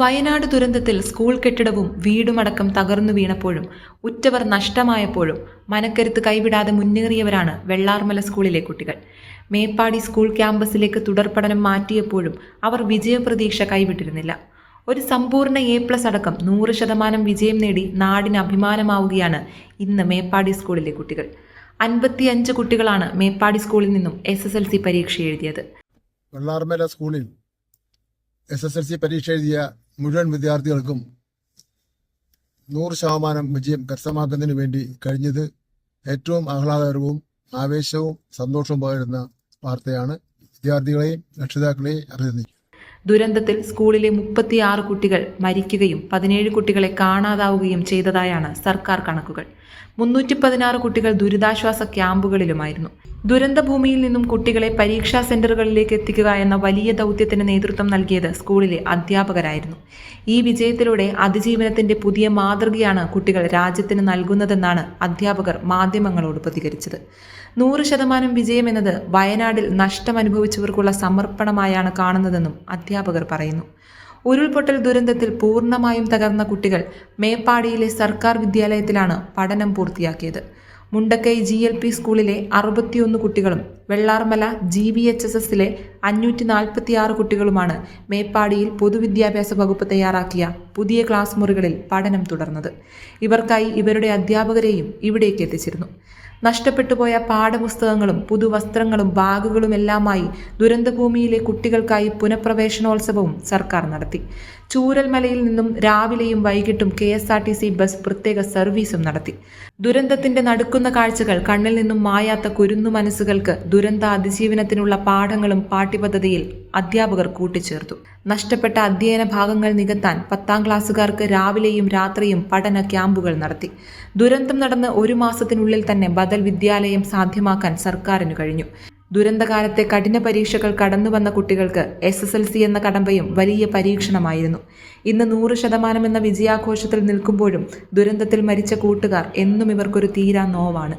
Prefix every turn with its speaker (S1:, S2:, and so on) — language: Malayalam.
S1: വയനാട് ദുരന്തത്തിൽ സ്കൂൾ കെട്ടിടവും വീടുമടക്കം തകർന്നു വീണപ്പോഴും ഉറ്റവർ നഷ്ടമായപ്പോഴും മനക്കരുത്ത് കൈവിടാതെ മുന്നേറിയവരാണ് വെള്ളാർമല സ്കൂളിലെ കുട്ടികൾ. മേപ്പാടി സ്കൂൾ ക്യാമ്പസിലേക്ക് തുടർപഠനം മാറ്റിയപ്പോഴും അവർ വിജയപ്രതീക്ഷ കൈവിട്ടിരുന്നില്ല. ഒരു സമ്പൂർണ എ പ്ലസ് അടക്കം നൂറ് ശതമാനം വിജയം നേടി നാടിന് അഭിമാനമാവുകയാണ് ഇന്ന് മേപ്പാടി സ്കൂളിലെ കുട്ടികൾ. അൻപത്തിയഞ്ച് കുട്ടികളാണ് മേപ്പാടി സ്കൂളിൽ നിന്നും എസ് എസ് എൽ സി പരീക്ഷ എഴുതിയത്.
S2: വെള്ളാർമേല സ്കൂളിൽ എസ് എസ് എൽ സി പരീക്ഷ എഴുതിയ മുഴുവൻ വിദ്യാർത്ഥികൾക്കും നൂറ് ശതമാനം വിജയം കരസ്ഥമാക്കുന്നതിന് വേണ്ടി കഴിഞ്ഞത് ഏറ്റവും ആഹ്ലാദകരവും ആവേശവും സന്തോഷവും പകരുന്ന വാർത്തയാണ്. വിദ്യാർത്ഥികളെയും രക്ഷിതാക്കളെയും അഭിനന്ദിക്കുന്നു.
S1: ദുരന്തത്തിൽ സ്കൂളിലെ മുപ്പത്തിയാറ് കുട്ടികൾ മരിക്കുകയും പതിനേഴ് കുട്ടികളെ കാണാതാവുകയും ചെയ്തതായാണ് സർക്കാർ കണക്കുകൾ. മുന്നൂറ്റി പതിനാറ് കുട്ടികൾ ദുരിതാശ്വാസ ക്യാമ്പുകളിലുമായിരുന്നു. ദുരന്തഭൂമിയിൽ നിന്നും കുട്ടികളെ പരീക്ഷാ സെന്ററുകളിലേക്ക് എത്തിക്കുക എന്ന വലിയ ദൗത്യത്തിന് നേതൃത്വം നൽകിയത് സ്കൂളിലെ അധ്യാപകരായിരുന്നു. ഈ വിജയത്തിലൂടെ അതിജീവനത്തിന്റെ പുതിയ മാതൃകയാണ് കുട്ടികൾ രാജ്യത്തിന് നൽകുന്നതെന്നാണ് അധ്യാപകർ മാധ്യമങ്ങളോട് പ്രതികരിച്ചത്. നൂറ് ശതമാനം വിജയം എന്നത് വയനാടിൽ നഷ്ടം അനുഭവിച്ചവർക്കുള്ള സമർപ്പണമായാണ് കാണുന്നതെന്നും അധ്യാപകർ പറയുന്നു. ഉരുൾപൊട്ടൽ ദുരന്തത്തിൽ പൂർണമായും തകർന്ന കുട്ടികൾ മേപ്പാടിയിലെ സർക്കാർ വിദ്യാലയത്തിലാണ് പഠനം പൂർത്തിയാക്കിയത്. മുണ്ടക്കൈ ജി എൽ പി സ്കൂളിലെ അറുപത്തിയൊന്ന് കുട്ടികളും Vellarmala G B H S എസിലെ അഞ്ഞൂറ്റി നാൽപ്പത്തിയാറ് കുട്ടികളുമാണ് മേപ്പാടിയിൽ പൊതുവിദ്യാഭ്യാസ വകുപ്പ് തയ്യാറാക്കിയ പുതിയ ക്ലാസ് മുറികളിൽ പഠനം തുടർന്നത്. ഇവർക്കായി ഇവരുടെ അധ്യാപകരെയും ഇവിടേക്ക് എത്തിച്ചിരുന്നു. നഷ്ടപ്പെട്ടുപോയ പാഠപുസ്തകങ്ങളും പുതുവസ്ത്രങ്ങളും ബാഗുകളും എല്ലാമായി ദുരന്തഭൂമിയിലെ കുട്ടികൾക്കായി പുനഃപ്രവേശനോത്സവവും സർക്കാർ നടത്തി. ചൂരൽമലയിൽ നിന്നും രാവിലെയും വൈകിട്ടും K S R T C bus പ്രത്യേക സർവീസും നടത്തി. ദുരന്തത്തിന്റെ നടുക്കുന്ന കാഴ്ചകൾ കണ്ണിൽ നിന്നും മായാത്ത കുരുന്നു മനസ്സുകൾക്ക് ദുരന്ത അതിജീവനത്തിനുള്ള പാഠങ്ങളും പാഠ്യപദ്ധതിയിൽ അധ്യാപകർ കൂട്ടിച്ചേർത്തു. നഷ്ടപ്പെട്ട അധ്യയന ഭാഗങ്ങൾ നികത്താൻ പത്താം ക്ലാസ്സുകാർക്ക് രാവിലെയും രാത്രിയും പഠന ക്യാമ്പുകൾ നടത്തി. ദുരന്തം നടന്ന് ഒരു മാസത്തിനുള്ളിൽ തന്നെ ബദൽ വിദ്യാലയം സാധ്യമാക്കാൻ സർക്കാരിന് കഴിഞ്ഞു. ദുരന്തകാലത്തെ കഠിന പരീക്ഷകൾ കടന്നു വന്ന കുട്ടികൾക്ക് എസ് എസ് എൽ സി എന്ന കടമ്പയും വലിയ പരീക്ഷണമായിരുന്നു. ഇന്ന് നൂറ് ശതമാനം എന്ന വിജയാഘോഷത്തിൽ നിൽക്കുമ്പോഴും ദുരന്തത്തിൽ മരിച്ച കൂട്ടുകാർ എന്നും ഇവർക്കൊരു തീരാ നോവാണ്.